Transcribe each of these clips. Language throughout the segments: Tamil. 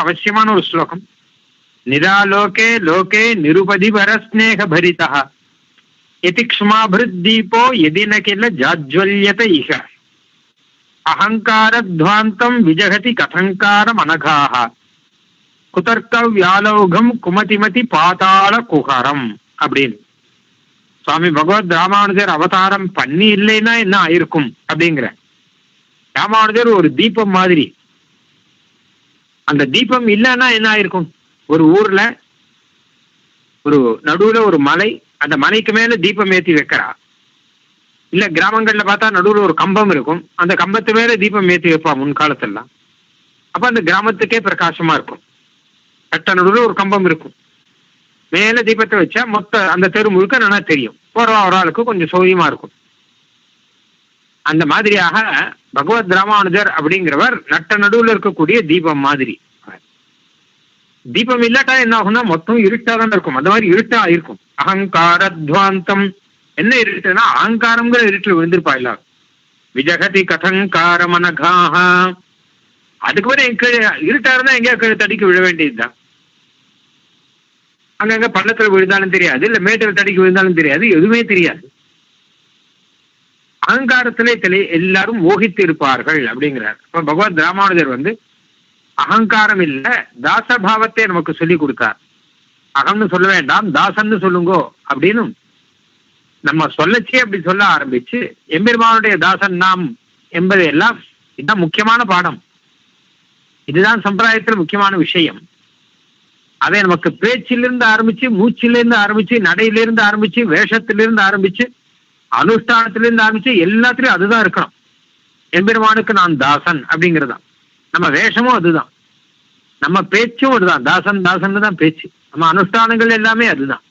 அவசியமான ஒரு ஸ்லோகம் நிதாலோகே லோகே நிருபதிபர ஸ்நேக பரிதா எதி க்ஷ்மாபிருத்தீபோ எதின கில ஜாஜ்வல்யத இக அகங்காரத்வாந்தம் விஜகதி கதங்காரம் அனகாக குதர்க்க வியாலோகம் குமதிமதி பாதாள குகரம் அப்படின்னு சுவாமி பகவத் ராமானுஜர் அவதாரம் பண்ணி இல்லைன்னா என்ன ஆயிருக்கும் அப்படிங்கிற ராமானுஜர் ஒரு தீபம் மாதிரி அந்த தீபம் இல்லைன்னா என்ன ஆயிருக்கும்? ஒரு ஊர்ல ஒரு நடுவுல ஒரு மலை அந்த மலைக்கு மேல தீபம் ஏத்தி வைக்கிறா. இல்ல கிராமங்கள்ல பார்த்தா நடுவுல ஒரு கம்பம் இருக்கும். அந்த கம்பத்து மேல தீபம் ஏத்தி வைப்பா முன்காலத்தெல்லாம். அப்ப அந்த கிராமத்துக்கே பிரகாசமா இருக்கும். கட்ட நடுவுல ஒரு கம்பம் இருக்கும். மேல தீபத்தை வச்சா மொத்த அந்த தெரு முழுக்க நல்லா தெரியும். போற ஒரு ஆளுக்கு கொஞ்சம் சௌரியமா இருக்கும். அந்த மாதிரியாக பகவத் ராமானுஜர் அப்படிங்கிறவர் நட்ட நடுவில் இருக்கக்கூடிய தீபம் மாதிரி. தீபம் இல்லாட்டா என்ன ஆகும்னா மொத்தம் இருட்டா தான் இருக்கும். அந்த மாதிரி இருட்டா இருக்கும். அகங்காரத்வாந்தம் என்ன இருட்டுனா அகங்காரம்ங்கிற இருட்டில் விழுந்திருப்பா எல்லாரும் விஜகதி கதங்காரமனகாக அதுக்கு பிறகு எங்க இருட்டா இருந்தா எங்கேயா கீழே தடிக்க விழ வேண்டியதுதான் அங்கங்க பள்ளத்துல விழுந்தாலும் தெரியாது இல்ல மேட்டில் தடிக்க விழுந்தாலும் தெரியாது எதுவுமே தெரியாது. அகங்காரத்திலே தெளி எல்லாரும் மோகித்து இருப்பார்கள் அப்படிங்கிறார். இப்ப பகவான் ராமானுஜர் வந்து அகங்காரம் இல்ல தாசபாவத்தை நமக்கு சொல்லி கொடுத்தார். அகம்னு சொல்ல வேண்டாம் தாசன்னு சொல்லுங்கோ அப்படின்னு நம்ம சொல்லச்சே அப்படி சொல்ல ஆரம்பிச்சு எம்பெருமானுடைய தாசன் நாம் என்பது எல்லாம் இதுதான் முக்கியமான பாடம். இதுதான் சம்பிரதாயத்தில் முக்கியமான விஷயம். அதை நமக்கு பேச்சிலிருந்து ஆரம்பிச்சு மூச்சிலிருந்து ஆரம்பிச்சு நடையிலிருந்து ஆரம்பிச்சு வேஷத்திலிருந்து ஆரம்பிச்சு அனுஷ்டானத்திலிருந்து ஆரம்பிச்சு எல்லாத்திலையும் அதுதான் இருக்கணும். எம்பெருமானுக்கு நான் தாசன் அப்படிங்கிறதான். நம்ம வேஷமும் அதுதான். நம்ம பேச்சும் அதுதான். தாசன் தாசன் தான் பேச்சு. நம்ம அனுஷ்டானங்கள் எல்லாமே அதுதான்.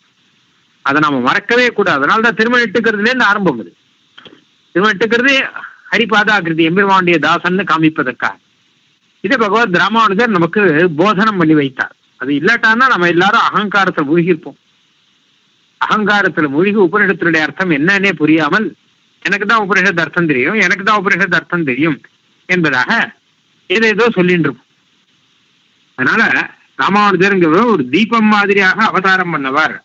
அதை நம்ம மறக்கவே கூடாது. அதனால தான் திருமணம் இட்டுக்கிறதுலேருந்து ஆரம்பம் அது திருமணம் இட்டுக்கிறது ஹரிபாதாகிருதி எம்பெருமானுடைய தாசன்னு காமிப்பதற்காக. இதை பகவத் ராமானுஜர் நமக்கு போதனம் பண்ணி வைத்தார். அது இல்லாட்டான்னா நம்ம எல்லாரும் அகங்காரத்தில் மூழ்கியிருப்போம். அகங்காரத்துல மூழ்கி உபனிஷத்தினுடைய அர்த்தம் என்னன்னே புரியாமல் எனக்கு தான் உபனிஷத்து அர்த்தம் தெரியும். எனக்கு தான் உபனிஷத்து அர்த்தம் தெரியும் என்பதாக ஏதோ சொல்லிட்டு இருக்கும் அதனால ராமானுஜருங்கிறவர் ஒரு தீபம் மாதிரியாக அவதாரம் பண்ணவர்.